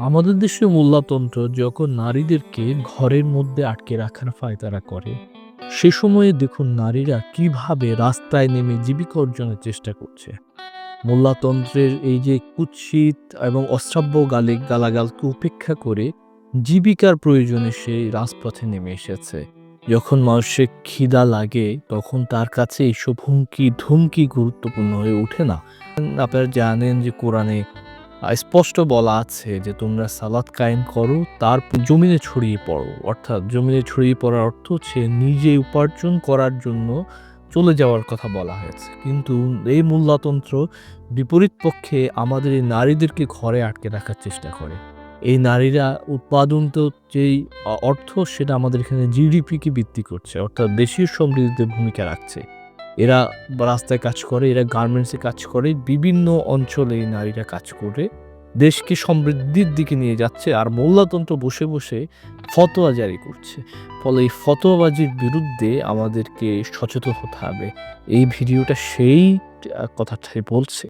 আমাদের দেশে মোল্লাতন্ত্র যখন নারীদেরকে ঘরের মধ্যে আটকে রাখার ফায়তারা করে, সে সময়ে দেখুন নারীরা কীভাবে রাস্তায় নেমে জীবিকা অর্জনের চেষ্টা করছে। মোল্লাতন্ত্রের এই যে কুৎসিত এবং অশ্রাব্য গালে গালাগালকে উপেক্ষা করে জীবিকার প্রয়োজনে সে রাজপথে নেমে এসেছে। যখন মানুষের খিদা লাগে, তখন তার কাছে এইসব হুমকি ধুমকি গুরুত্বপূর্ণ হয়ে ওঠে না। আপনারা জানেন যে কোরআনে স্পষ্ট বলা আছে যে তোমরা সালাত কায়েম করো, তার জমিনে ছড়িয়ে পড়ো। অর্থাৎ জমিনে ছড়িয়ে পড়ার অর্থ হচ্ছে নিজে উপার্জন করার জন্য চলে যাওয়ার কথা বলা হয়েছে। কিন্তু এই মূল্যতন্ত্র বিপরীত পক্ষে আমাদের এই নারীদেরকে ঘরে আটকে রাখার চেষ্টা করে। এই নারীরা উৎপাদন তো যেই অর্থ সেটা আমাদের এখানে জিডিপিকে ভিত্তি করছে, অর্থাৎ দেশীয় সমৃদ্ধিতে ভূমিকা রাখছে। এরা রাস্তায় কাজ করে, এরা গার্মেন্টসে কাজ করে, বিভিন্ন অঞ্চলে এই নারীরা কাজ করে, দেশকে সমৃদ্ধির দিকে নিয়ে যাচ্ছে আর মোল্লাতন্ত্র বসে বসে ফতোয়া জারি করছে। ফলে এই ফতোয়াবাজির বিরুদ্ধে আমাদেরকে সচেতন হতে হবে। এই ভিডিওটা সেই কথাটাই বলছে।